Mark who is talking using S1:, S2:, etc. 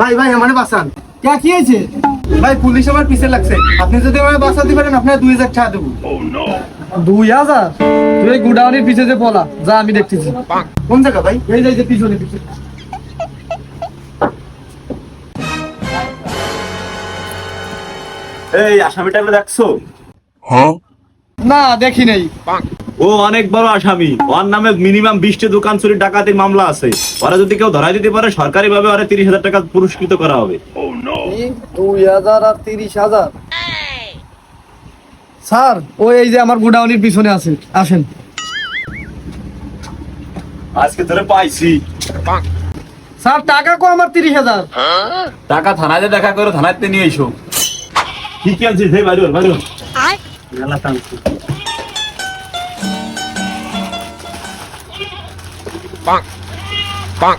S1: ভাই ভাই আমার বাঁচান।
S2: কে কি হয়েছে?
S1: ভাই পুলিশ আমার পিছে লাগছে। আপনি যদি আমার বাঁচাতে পারেন আপনার দুই হাজার টাকা দেবো।
S2: দুই হাজার? তুই এই গুডাউনের পিছে যে পলা যা আমি দেখতেছি।
S1: কোন জায়গা ভাই?
S2: এই যে পিছনে পিছনে।
S3: এই আসামিটাকে দেখছ?
S2: না দেখি নেই।
S3: ও অনেক বড় আসামি। ওর নামে মিনিমাম বিশটি দোকান চুরি ডাকাতির মামলা আছে। ওরা যদি কেউ ধরাই দিতে পারে সরকারি ভাবে ওরা তিরিশ হাজার টাকা পুরস্কৃত করা হবে।
S2: দুই হাজার আর তিরিশ হাজার। স্যার ও এই যে আমার গুডাউনের পিছনে আছে। আসেন।
S3: আজকে ধরে পাইছি।
S2: স্যার টাকা কো আমার তিরিশ হাজার?
S3: টাকা থানায় দেখা করে থানাতে নিয়ে এসো। ঠিক আছে বাড়ি বাড়ি バン。バン。